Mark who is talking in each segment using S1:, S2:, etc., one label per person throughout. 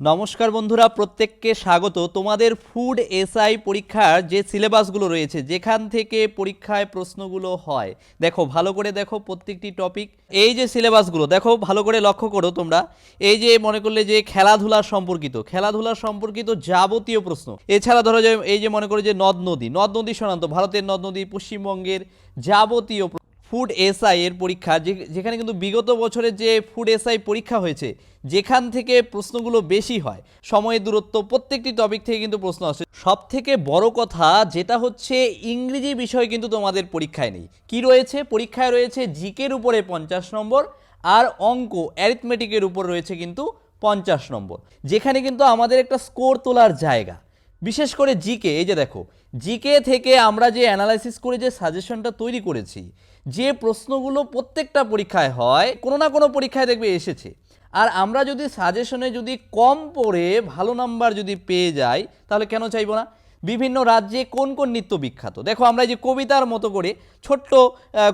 S1: নমস্কার বন্ধুরা, প্রত্যেককে স্বাগত। তোমাদের ফুড এসআই পরীক্ষার যে সিলেবাসগুলো রয়েছে, যেখান থেকে পরীক্ষায় প্রশ্নগুলো হয়, দেখো, ভালো করে দেখো প্রত্যেকটি টপিক এই যে সিলেবাসগুলো দেখো, ভালো করে লক্ষ্য করো তোমরা। এই যে মনে করলে যে খেলাধুলা সম্পর্কিত খেলাধুলা সম্পর্কিত যাবতীয় প্রশ্ন। এছাড়া ধরো যে, এই যে মনে করো যে নদ নদী নদ নদী সনান্ত ভারতের নদ নদী, পশ্চিমবঙ্গের যাবতীয় ফুড এসআই এর পরীক্ষা যেখানে কিন্তু বিগত বছরের যে ফুড এসআই পরীক্ষা হয়েছে, যেখান থেকে প্রশ্নগুলো বেশি হয়, সময়ের দূরত্ব, প্রত্যেকটি টপিক থেকে কিন্তু প্রশ্ন আসে। সব থেকে বড় কথা যেটা হচ্ছে, ইংরেজি বিষয় কিন্তু তোমাদের পরীক্ষায় নেই। কি রয়েছে? পরীক্ষায় রয়েছে জিকের উপরে পঞ্চাশ নম্বর, আর অঙ্ক অ্যারিথমেটিকের উপর রয়েছে কিন্তু পঞ্চাশ নম্বর। যেখানে কিন্তু আমাদের একটা স্কোর তোলার জায়গা। বিশেষ করে জিকে, এই যে দেখো, জিকে থেকে আমরা যে অ্যানালাইসিস করে যে সাজেশনটা তৈরি করেছি যে প্রশ্নগুলো প্রত্যেকটা পরীক্ষায় হয়, কোনো না কোনো পরীক্ষায় দেখবে এসেছে। আর আমরা যদি সাজেশনে যদি কম পড়ে, ভালো নাম্বার যদি পেয়ে যাই, তাহলে কেন চাইব না? বিভিন্ন রাজ্যে কোন কোন নৃত্য বিখ্যাত? দেখো আমরা যে কবিতার মতো করে ছোট্ট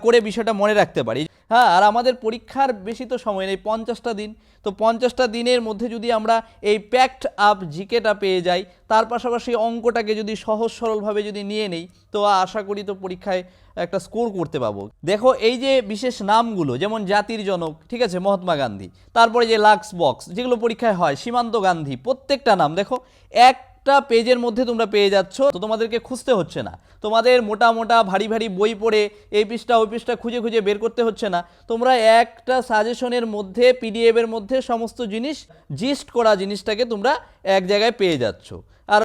S1: করে বিষয়টা মনে রাখতে পারি। হ্যাঁ আর আমাদের পরীক্ষার বেশি তো সময় নেই, পঞ্চাশটা দিন। তো পঞ্চাশটা দিনের মধ্যে যদি আমরা এই প্যাকড আপ জিকেটা পেয়ে যাই, তার পাশাপাশি অঙ্কটাকে যদি সহজ সরলভাবে যদি নিয়ে নেই, তো আশা করি তো পরীক্ষায় একটা স্কোর করতে পাবো। দেখো, এই যে বিশেষ নামগুলো, যেমন জাতির জনক, ঠিক আছে, মহাত্মা গান্ধী, তারপরে যে লাক্স বক্স যেগুলো পরীক্ষায় হয়, সীমান্ত গান্ধী, প্রত্যেকটা নাম, দেখো একটা পেজের মধ্যে তোমরা পেয়ে যাচ্ছ, তো তোমাদেরকে খুঁজতে হচ্ছে না। তোমাদের মোটা মোটা ভারী ভারী বই পড়ে এই পৃষ্ঠা ওই পৃষ্ঠা খুঁজে খুঁজে বের করতে হচ্ছে না। তোমরা একটা সাজেশনের মধ্যে পিডিএফ এর মধ্যে সমস্ত জিনিস জিস্ট করা জিনিসটাকে তোমরা এক জায়গায় পেয়ে যাচ্ছ। আর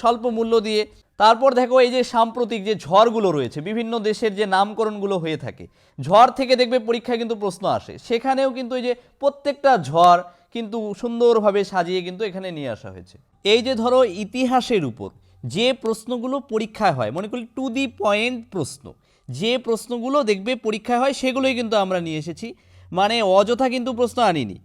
S1: স্বল্প মূল্য দিয়ে। তারপর দেখো এই যে সাম্প্রতিক যে ঝড়গুলো রয়েছে, বিভিন্ন দেশের যে নামকরণগুলো হয়ে থাকে, ঝড় থেকে দেখবে পরীক্ষায় কিন্তু প্রশ্ন আসে। সেখানেও কিন্তু এই যে প্রত্যেকটা ঝড় কিন্তু সুন্দরভাবে সাজিয়ে কিন্তু এখানে নিয়ে আসা হয়েছে। এই যে ধরো ইতিহাসের উপর যে প্রশ্নগুলো পরীক্ষায় হয়, মনে করি টু দি পয়েন্ট প্রশ্ন, যে প্রশ্নগুলো দেখবে পরীক্ষায় হয় সেগুলোই কিন্তু আমরা নিয়ে এসেছি। মানে অযথা কিন্তু প্রশ্ন আনিনি,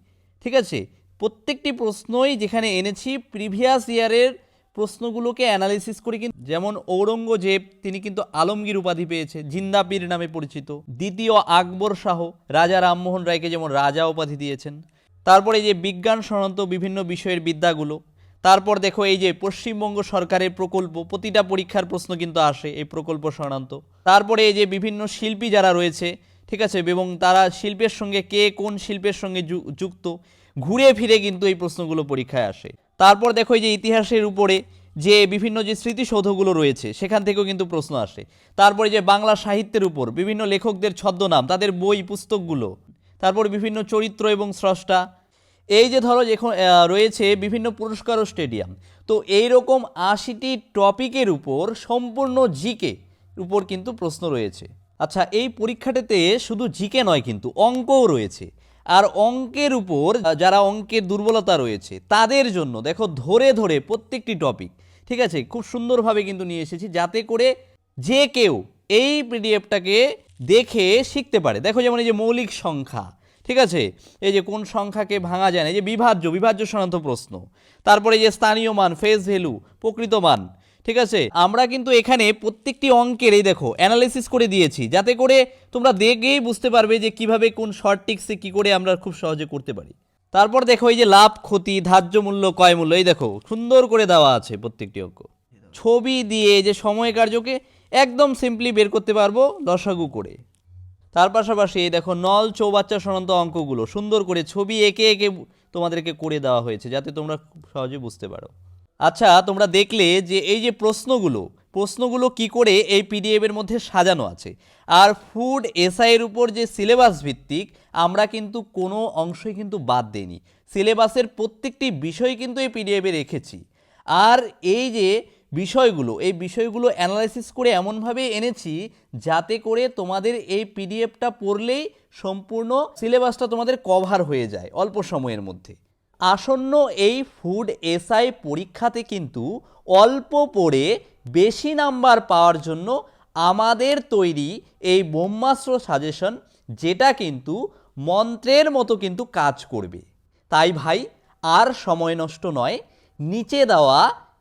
S1: ঠিক আছে? প্রত্যেকটি প্রশ্নই যেখানে এনেছি প্রিভিয়াস ইয়ারের প্রশ্নগুলোকে অ্যানালিসিস করে কিন্তু, যেমন ঔরঙ্গজেব তিনি কিন্তু আলমগীর উপাধি পেয়েছে, জিন্দাপীর নামে পরিচিত, দ্বিতীয় আকবর শাহ, রাজা রামমোহন রায়কে যেমন রাজা উপাধি দিয়েছেন তারপরে এই যে বিজ্ঞান সংক্রান্ত বিভিন্ন বিষয়ের বিদ্যাগুলো, তারপর দেখো এই যে পশ্চিমবঙ্গ সরকারের প্রকল্প, প্রতিটা পরীক্ষার প্রশ্ন কিন্তু আসে এই প্রকল্প সংক্রান্ত তারপরে এই যে বিভিন্ন শিল্পী যারা রয়েছে, ঠিক আছে, এবং তারা শিল্পের সঙ্গে কে কোন শিল্পের সঙ্গে যুক্ত, ঘুরে ফিরে কিন্তু এই প্রশ্নগুলো পরীক্ষায় আসে। তারপর দেখো এই যে ইতিহাসের উপরে যে বিভিন্ন যে স্মৃতিসৌধগুলো রয়েছে, সেখান থেকেও কিন্তু প্রশ্ন আসে। তারপরে যে বাংলা সাহিত্যের উপর বিভিন্ন লেখকদের ছদ্মনাম, তাদের বই, পুস্তকগুলো তারপর বিভিন্ন চরিত্র এবং স্রষ্টা। এই যে ধরো যেখন রয়েছে বিভিন্ন পুরস্কার ও স্টেডিয়াম। তো এই রকম আশিটি টপিকের উপর সম্পূর্ণ জিকে উপর কিন্তু প্রশ্ন রয়েছে। আচ্ছা এই পরীক্ষাটাতে শুধু জিকে নয় কিন্তু অঙ্কও রয়েছে। আর অঙ্কের উপর যারা অঙ্কের দুর্বলতা রয়েছে, তাদের জন্য দেখো ধরে ধরে প্রত্যেকটি টপিক, ঠিক আছে? খুব সুন্দরভাবে কিন্তু নিয়ে এসেছি যাতে করে যে কেউ এই পিডিএফটাকে দেখে শিখতে পারে। দেখো যেমন এই যে মৌলিক সংখ্যা, ঠিক আছে? এই যে কোন সংখ্যাকে ভাঙা যায় না, এই যে বিভাজ্য বিভাজ্য সনান্ত প্রশ্ন। তারপরে যে স্থানীয় মান ফেস ভ্যালু প্রকৃত মান, ঠিক আছে? আমরা কিন্তু এখানে প্রত্যেকটি অঙ্কের এই দেখো অ্যানালিসিস করে দিয়েছি, যাতে করে তোমরা দেখেই বুঝতে পারবে যে কীভাবে কোন শর্ট টিক্সে কি করে আমরা খুব সহজে করতে পারি। তারপর দেখো এই যে লাভ, ক্ষতি, ধার্য মূল্য কয় মূল্য, এই দেখো, সুন্দর করে দেওয়া আছে প্রত্যেকটি অঙ্ক। ছবি দিয়ে যে সময় কার্যকে একদম সিম্পলি বের করতে পারব দশাগু করে। তার পাশাপাশি এই দেখো নল চৌবাচ্চা সনান্ত অঙ্কগুলো সুন্দর করে ছবি এঁকে এঁকে তোমাদেরকে করে দেওয়া হয়েছে যাতে তোমরা সহজে বুঝতে পারো। আচ্ছা তোমরা দেখলে যে এই যে প্রশ্নগুলো প্রশ্নগুলো কি করে এই পিডিএফের মধ্যে সাজানো আছে। আর ফুড এসআইয়ের উপর যে সিলেবাস ভিত্তিক, আমরা কিন্তু কোনো অংশই কিন্তু বাদ দেইনি। সিলেবাসের প্রত্যেকটি বিষয় কিন্তু এই পিডিএফে রেখেছি। আর এই যে বিষয়গুলো, এই বিষয়গুলো অ্যানালাইসিস করে এমনভাবে এনেছি যাতে করে তোমাদের এই পিডিএফটা পড়লেই সম্পূর্ণ সিলেবাসটা তোমাদের কভার হয়ে যায় অল্প সময়ের মধ্যে। আসন্ন এই ফুড এসআই পরীক্ষাতে কিন্তু অল্প পড়ে বেশি নাম্বার পাওয়ার জন্য আমাদের তৈরি এই ব্রহ্মাস্ত্র সাজেশন যেটা কিন্তু মন্ত্রের মতো কিন্তু কাজ করবে। তাই ভাই, আর সময় নষ্ট নয়, নিচে দেওয়া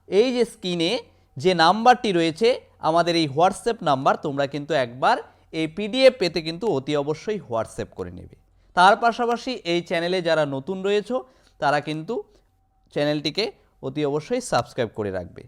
S1: এই যে স্ক্রিনে যে নাম্বারটি রয়েছে, আমাদের এই হোয়াটসঅ্যাপ নাম্বার তোমরা কিন্তু একবার এই পিডিএফ পেতে কিন্তু অতি অবশ্যই হোয়াটসঅ্যাপ করে নেবে। তার পাশাপাশি এই চ্যানেলে যারা নতুন রয়েছে, তারা কিন্তু চ্যানেলটিকে অতি অবশ্যই সাবস্ক্রাইব করে রাখবে।